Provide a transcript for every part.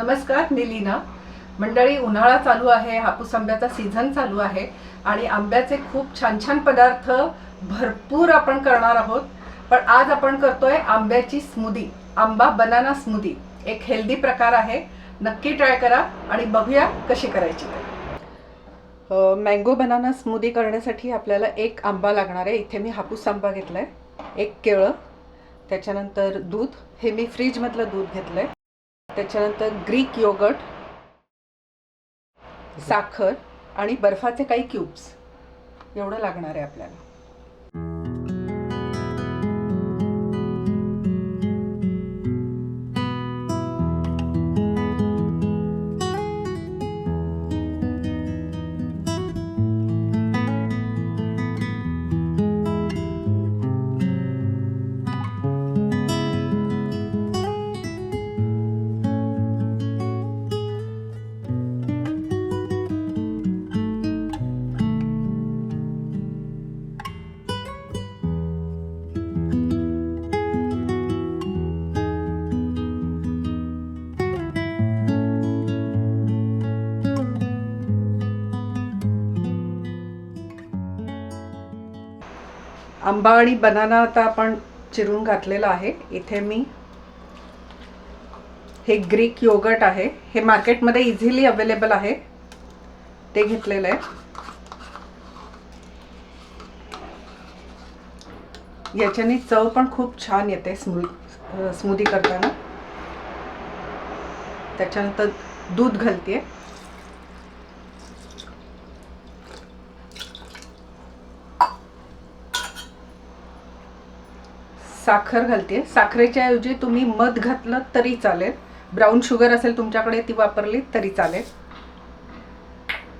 नमस्कार मी लीना. मंडळी उन्हाळा चालू आहे हापूस आंब्याचा सीझन चालू आहे आणि आंब्याचे खूप छान छान पदार्थ भरपूर आपण करणार आहोत. पण आज आपण करतोय आंब्याची स्मूदी आंबा बनाना स्मूदी एक हेल्दी प्रकार आहे. नक्की ट्राय करा आणि बघूया कशी करायची ते. मँगो बनाना स्मूदी करण्यासाठी आपल्याला एक आंबा लागणार आहे. इथे मी हापूस आंबा घेतला आहे एक केळं त्याच्यानंतर दूध. हे मी फ्रीजमधलं दूध घेतलं आहे त्याच्यानंतर ग्रीक योगट साखर आणि बर्फाचे काही क्यूब्स एवढं लागणार आहे आपल्याला. आंबा आणि बनाना आता आपण चिरून घातलेला आहे. इथे मी हे ग्रीक योगर्ट आहे. हे मार्केटमध्ये इझिली अवेलेबल आहे. ते घेतलेलं आहे. याच्याने चव पण खूप छान येते स्मू स्मूदी करताना. त्याच्यानंतर दूध घालते साखर घालते. साखरेच्या ऐवजी तुम्ही मध घातलं तरी चालेल. ब्राऊन शुगर असेल तुमच्याकडे ती वापरली तरी चालेल.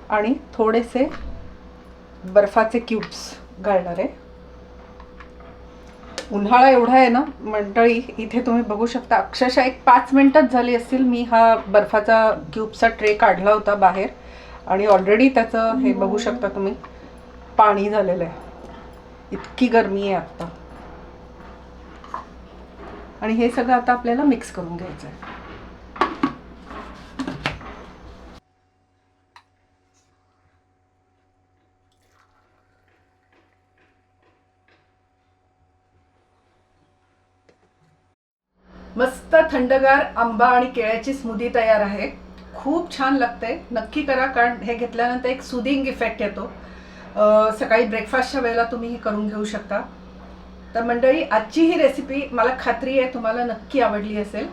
आणि थोडेसे बर्फाचे क्यूब्स घालणार आहे. उन्हाळा एवढा आहे ना मंडळी इथे तुम्ही बघू शकता अक्षरशः एक पाच मिनटंच झाली असतील मी हा बर्फाचा क्यूबचा ट्रे काढला होता बाहेर. आणि ऑलरेडी त्याचं हे बघू शकता तुम्ही पाणी झालेलं आहे. इतकी गरमी आहे आत्ता आणि हे सगळं आता आपल्याला मिक्स करून घ्यायचं आहे. मस्त थंडगार आंबा आणि केळ्याची स्मूदी तयार आहे. खूप छान लागते नक्की करा कारण हे घेतल्यानंतर एक सुदिंग इफेक्ट येतो. सकाळी ब्रेकफास्टच्या वेळेला तुम्ही हे करून घेऊ शकता. तर मंडळी आजची ही रेसिपी मला खात्री आहे तुम्हाला नक्की आवडली असेल.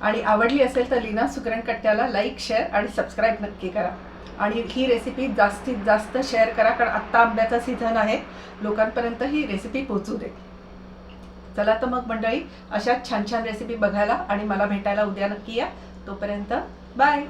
आणि आवडली असेल तर लीना सुकरण कट्ट्याला लाईक शेअर आणि सबस्क्राईब नक्की करा. आणि ही रेसिपी जास्तीत जास्त शेअर करा कारण आत्ता आंब्याचा सीझन आहे. लोकांपर्यंत ही रेसिपी पोचू दे. चला तर मग मंडळी अशाच छान छान रेसिपी बघायला आणि मला भेटायला उद्या नक्की या. तोपर्यंत बाय